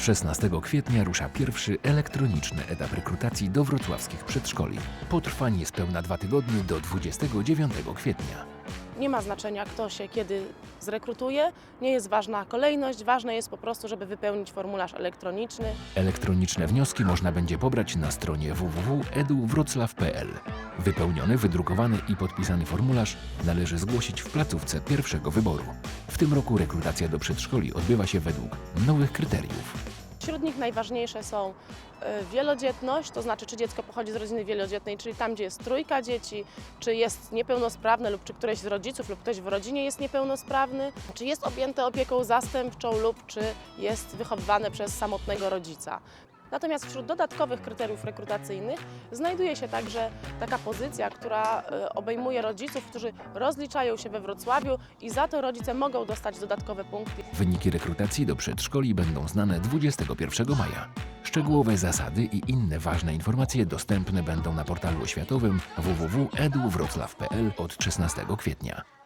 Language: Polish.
16 kwietnia rusza pierwszy elektroniczny etap rekrutacji do wrocławskich przedszkoli. Potrwa niespełna dwa tygodnie do 29 kwietnia. Nie ma znaczenia, kto się kiedy zrekrutuje, nie jest ważna kolejność, ważne jest po prostu, żeby wypełnić formularz elektroniczny. Elektroniczne wnioski można będzie pobrać na stronie www.eduwroclaw.pl. Wypełniony, wydrukowany i podpisany formularz należy zgłosić w placówce pierwszego wyboru. W tym roku rekrutacja do przedszkoli odbywa się według nowych kryteriów. Wśród nich najważniejsze są e, wielodzietność, to znaczy czy dziecko pochodzi z rodziny wielodzietnej, czyli tam, gdzie jest trójka dzieci, czy jest niepełnosprawne lub czy któreś z rodziców lub ktoś w rodzinie jest niepełnosprawny, czy jest objęte opieką zastępczą lub czy jest wychowywane przez samotnego rodzica. Natomiast wśród dodatkowych kryteriów rekrutacyjnych znajduje się także taka pozycja, która e, obejmuje rodziców, którzy rozliczają się we Wrocławiu i za to rodzice mogą dostać dodatkowe punkty. Wyniki rekrutacji do przedszkoli będą znane 21 maja. Szczegółowe zasady i inne ważne informacje dostępne będą na portalu oświatowym www.eduwroclaw.pl od 16 kwietnia.